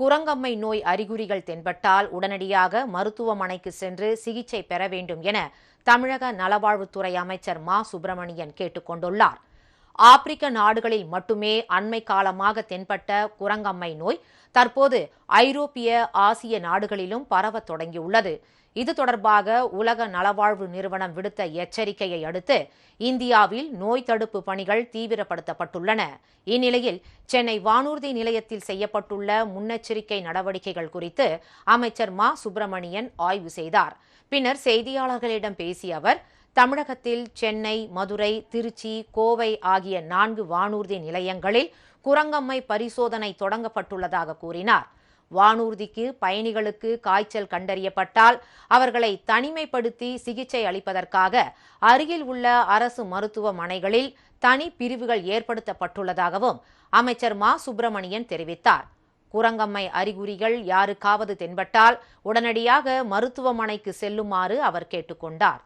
குரங்கம்மை நோய் அறிகுறிகள் தென்பட்டால் உடனடியாக மருத்துவமனைக்கு சென்று சிகிச்சை பெற வேண்டும் என தமிழக நலவாழ்வுத்துறை அமைச்சர் மா. சுப்பிரமணியன் கேட்டுக் கொண்டுள்ளார். ஆப்பிரிக்க நாடுகளில் மட்டுமே அண்மை காலமாக தென்பட்ட குரங்கம்மை நோய் தற்போது ஐரோப்பிய ஆசிய நாடுகளிலும் பரவத் தொடங்கியுள்ளது. இது தொடர்பாக உலக நலவாழ்வு நிறுவனம் விடுத்த எச்சரிக்கையை அடுத்து இந்தியாவில் நோய் தடுப்பு பணிகள் தீவிரப்படுத்தப்பட்டுள்ளன. இந்நிலையில் சென்னை வானூர்தி நிலையத்தில் செய்யப்பட்டுள்ள முன்னெச்சரிக்கை நடவடிக்கைகள் குறித்து அமைச்சர் மா. சுப்பிரமணியன் ஆய்வு செய்தார். பின்னர் செய்தியாளர்களிடம் பேசிய அவர் தமிழகத்தில் சென்னை மதுரை திருச்சி கோவை ஆகிய நான்கு வானூர்தி நிலையங்களில் குரங்கம்மை பரிசோதனை தொடங்கப்பட்டுள்ளதாக கூறினார். வானூர்திக்கு பயணிகளுக்கு காய்ச்சல் கண்டறியப்பட்டால் அவர்களை தனிமைப்படுத்தி சிகிச்சை அளிப்பதற்காக அருகில் உள்ள அரசு மருத்துவமனைகளில் தனி பிரிவுகள் ஏற்படுத்தப்பட்டுள்ளதாகவும் அமைச்சர் மா. சுப்பிரமணியன் தெரிவித்தார். குரங்கம்மை அறிகுறிகள் யாருக்காவது தென்பட்டால் உடனடியாக மருத்துவமனைக்கு செல்லுமாறு அவர் கேட்டுக்கொண்டார்.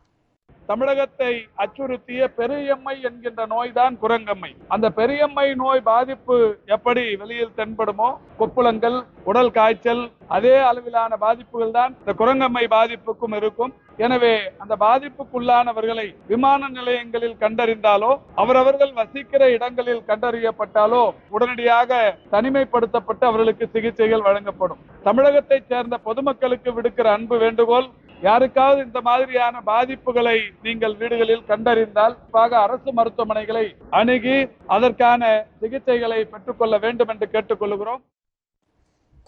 தமிழகத்தை அச்சுறுத்திய பெரியம்மை என்கின்ற நோய்தான் குரங்கம்மை. அந்த பெரியம்மை நோய் பாதிப்பு எப்படி வெளியில் தென்படுமோ கொப்புளங்கள் உடல் காய்ச்சல் அதே அளவிலான பாதிப்புகள் தான் இந்த குரங்கம்மை பாதிப்புக்கும் இருக்கும். எனவே அந்த பாதிப்புக்குள்ளானவர்களை விமான நிலையங்களில் கண்டறிந்தாலோ அவரவர்கள் வசிக்கிற இடங்களில் கண்டறியப்பட்டாலோ உடனடியாக தனிமைப்படுத்தப்பட்டு அவர்களுக்கு சிகிச்சைகள் வழங்கப்படும். தமிழகத்தைச் சேர்ந்த பொதுமக்களுக்கு விடுக்கிற அன்பு வேண்டுகோள் யாருக்காவது இந்த மாதிரியான பாதிப்புகளை நீங்கள் வீடுகளில் கண்டறிந்தால் குறிப்பாக அரசு மருத்துவமனைகளை அணுகி அதற்கான சிகிச்சைகளை பெற்றுக்கொள்ள வேண்டும் என்று கேட்டுக்கொள்கிறோம்.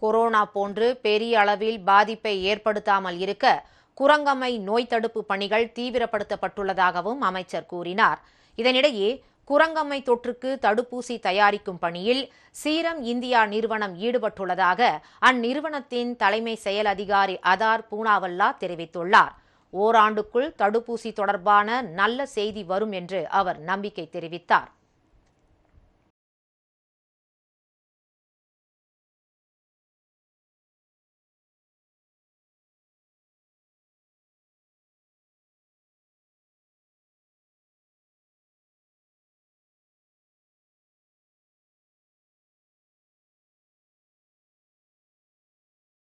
கொரோனா போன்று பெரிய அளவில் பாதிப்பை ஏற்படுத்தாமல் இருக்க குரங்கம்மை நோய் தடுப்பு பணிகள் தீவிரப்படுத்தப்பட்டுள்ளதாகவும் அமைச்சர் கூறினார். இதனிடையே குரங்கம்மை தொற்றுக்கு தடுப்பூசி தயாரிக்கும் பணியில் சீரம் இந்தியா நிறுவனம் ஈடுபட்டுள்ளதாக அந்நிறுவனத்தின் தலைமை செயல் அதிகாரி அதார் பூனாவல்லா தெரிவித்துள்ளார். ஓராண்டுக்குள் தடுப்பூசி தொடர்பான நல்ல செய்தி வரும் என்று அவர் நம்பிக்கை தெரிவித்தார்.